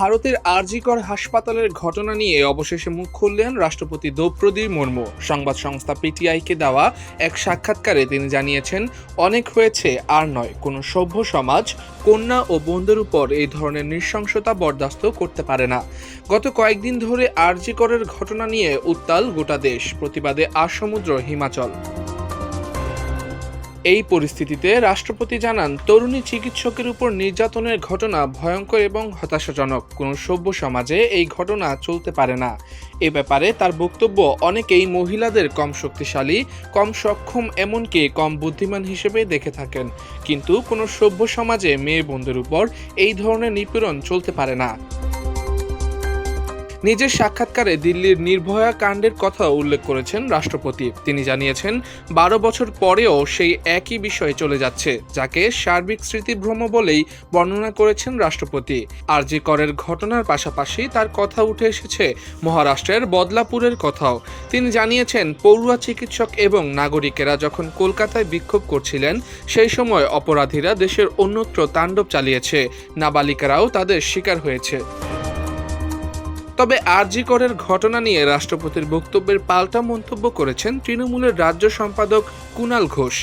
ভারতের আরজিকর হাসপাতালের ঘটনা নিয়ে অবশেষে মুখ খুললেন রাষ্ট্রপতি দ্রৌপদী মুর্মু। সংবাদ সংস্থা পিটিআইকে দেওয়া এক সাক্ষাৎকারে তিনি জানিয়েছেন, অনেক হয়েছে, আর নয়, কোনো সভ্য সমাজ, কন্যা ও বোনদের উপর এই ধরনের নৃশংসতা বরদাস্ত করতে পারে না। গত কয়েকদিন ধরে আরজিকরের ঘটনা নিয়ে উত্তাল গোটা দেশ। প্রতিবাদে আসমুদ্র হিমাচল। এই পরিস্থিতিতে রাষ্ট্রপতি জানান, তরুণী চিকিৎসকের উপর নির্যাতনের ঘটনা ভয়ঙ্কর এবং হতাশাজনক। কোনো সভ্য সমাজে এই ঘটনা চলতে পারে না। এ ব্যাপারে তার বক্তব্য, অনেকেই মহিলাদের কম শক্তিশালী, কম সক্ষম, এমনকি কম বুদ্ধিমান হিসেবে দেখে থাকেন। কিন্তু কোনো সভ্য সমাজে মেয়ে বন্ধুর উপর এই ধরনের নিপীড়ন চলতে পারে না। নিজের সাক্ষাৎকারে দিল্লির নির্ভয়া কাণ্ডের কথা উল্লেখ করেছেন রাষ্ট্রপতি। তিনি জানিয়েছেন, বারো বছর পরেও সেই একই বিষয়ে চলে যাচ্ছে, যাকে সার্বিক স্মৃতিভ্রম বলেই বর্ণনা করেছেন রাষ্ট্রপতি। আরজি করের ঘটনার পাশাপাশি তার কথা উঠে এসেছে মহারাষ্ট্রের বদলাপুরের কথাও। তিনি জানিয়েছেন, পড়ুয়া চিকিৎসক এবং নাগরিকেরা যখন কলকাতায় বিক্ষোভ করছিলেন, সেই সময় অপরাধীরা দেশের অন্যত্র তাণ্ডব চালিয়েছে। নাবালিকারাও তাদের শিকার হয়েছে। তবে আরজি করের ঘটনা নিয়ে রাষ্ট্রপতির বক্তব্যের পাল্টা মন্তব্য করেছেন তৃণমূলের রাজ্য সম্পাদক কুনাল ঘোষ।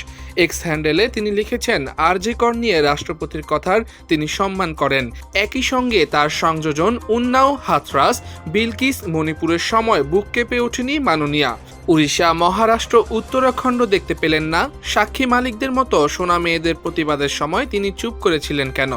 এক্স হ্যান্ডেলে তিনি লিখেছেন, আরজি কর নিয়ে রাষ্ট্রপতির কথার তিনি সম্মান করেন। একই সঙ্গে তার সংযোজন উন্নাও হাথরাস, বিলকিস মণিপুরের সময় বুক কেঁপে ওঠেনি মাননীয়া। উড়িষ্যা, মহারাষ্ট্র, উত্তরাখণ্ড দেখতে পেলেন না। সাক্ষী মালিকদের মতো সোনা মেয়েদের প্রতিবাদের সময় তিনি চুপ করেছিলেন কেন?